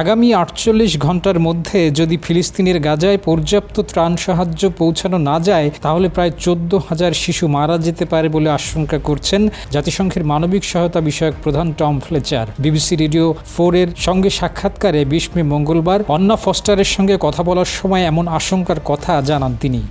আগামী আটচল্লিশ ঘণ্টার মধ্যে যদি ফিলিস্তিনের গাজায় পর্যাপ্ত ত্রাণ সাহায্য পৌঁছানো না যায়, তাহলে প্রায় চোদ্দ হাজার শিশু মারা যেতে পারে বলে আশঙ্কা করছেন জাতিসংঘের মানবিক সহায়তা বিষয়ক প্রধান Tom Fletcher. BBC radio four এর সঙ্গে সাক্ষাৎকারে বিশ মে মঙ্গলবার অন্না ফস্টারের সঙ্গে কথা বলার সময় এমন আশঙ্কার কথা জানান তিনি।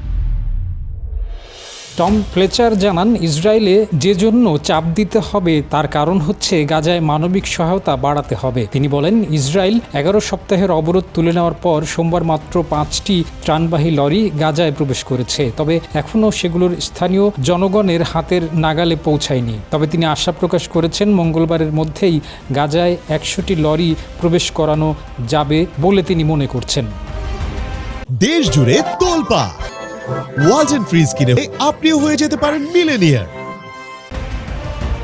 টম ফ্লেচার জানান, ইসরায়েলে যে জন্য চাপ দিতে হবে তার কারণ হচ্ছে গাজায় মানবিক সহায়তা বাড়াতে হবে। তিনি বলেন, ইসরায়েল এগারো সপ্তাহের অবরোধ তুলে নেওয়ার পর সোমবার মাত্র পাঁচটি ত্রাণবাহী লরি গাজায় প্রবেশ করেছে। তবে এখনও সেগুলোর স্থানীয় জনগণের হাতের নাগালে পৌঁছায়নি। তবে তিনি আশা প্রকাশ করেছেন, মঙ্গলবারের মধ্যেই গাজায় একশোটি লরি প্রবেশ করানো যাবে বলে তিনি মনে করছেন। দেশ জুড়ে তোলপা ওয়ালটন ফ্রিজ কিনে আপনিও হয়ে যেতে পারেন মিলেনিয়ার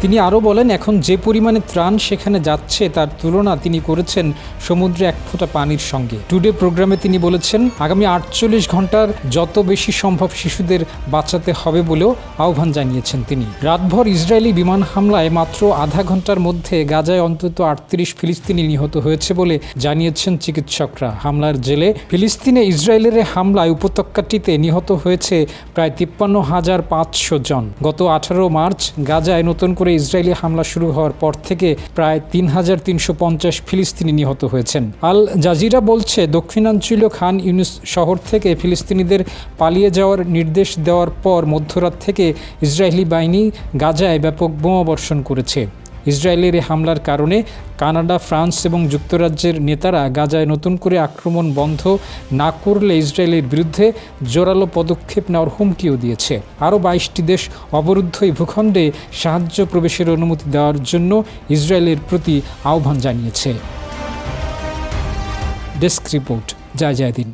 তিনি আরও বলেন, এখন যে পরিমাণে ত্রাণ সেখানে যাচ্ছে তার তুলনা তিনি করেছেন সমুদ্রে এক ফোঁটা পানির সঙ্গে। টুডে প্রোগ্রামে তিনি বলেছেন, আগামী আটচল্লিশ ঘণ্টার যত বেশি সম্ভব শিশুদের বাঁচাতে হবে বলেও আহ্বান জানিয়েছেন তিনি। রাতভর ইসরায়েলি বিমান হামলায় মাত্র আধা ঘণ্টার মধ্যে গাজায় অন্তত আটত্রিশ ফিলিস্তিনি নিহত হয়েছে বলে জানিয়েছেন চিকিৎসকরা। হামলার জেলে ফিলিস্তিনে ইসরায়েলের হামলায় উপত্যকাটিতে নিহত হয়েছে প্রায় তিপ্পান্ন হাজার পাঁচশো জন। গত আঠারো মার্চ গাজায় নতুন করে ইসরায়েলি হামলা শুরু হওয়ার পর থেকে প্রায় তিন হাজার তিনশো পঞ্চাশ ফিলিস্তিনি নিহত হয়েছেন। আল জাজিরা বলছে, দক্ষিণাঞ্চলীয় খান ইউনিস শহর থেকে ফিলিস্তিনিদের পালিয়ে যাওয়ার নির্দেশ দেওয়ার পর মধ্যরাত থেকে ইসরায়েলি বাহিনী গাজায় ব্যাপক বোমাবর্ষণ করেছে। ইসরায়েলের এই হামলার কারণে কানাডা, ফ্রান্স এবং যুক্তরাজ্যের নেতারা গাজায় নতুন করে আক্রমণ বন্ধ না করলে ইসরায়েলের বিরুদ্ধে জোরালো পদক্ষেপ নেওয়ার হুমকিও দিয়েছে। আরও বাইশটি দেশ অবরুদ্ধ এই ভূখণ্ডে সাহায্য প্রবেশের অনুমতি দেওয়ার জন্য ইসরায়েলের প্রতি আহ্বান জানিয়েছে। ডেস্ক রিপোর্ট, জয় দিন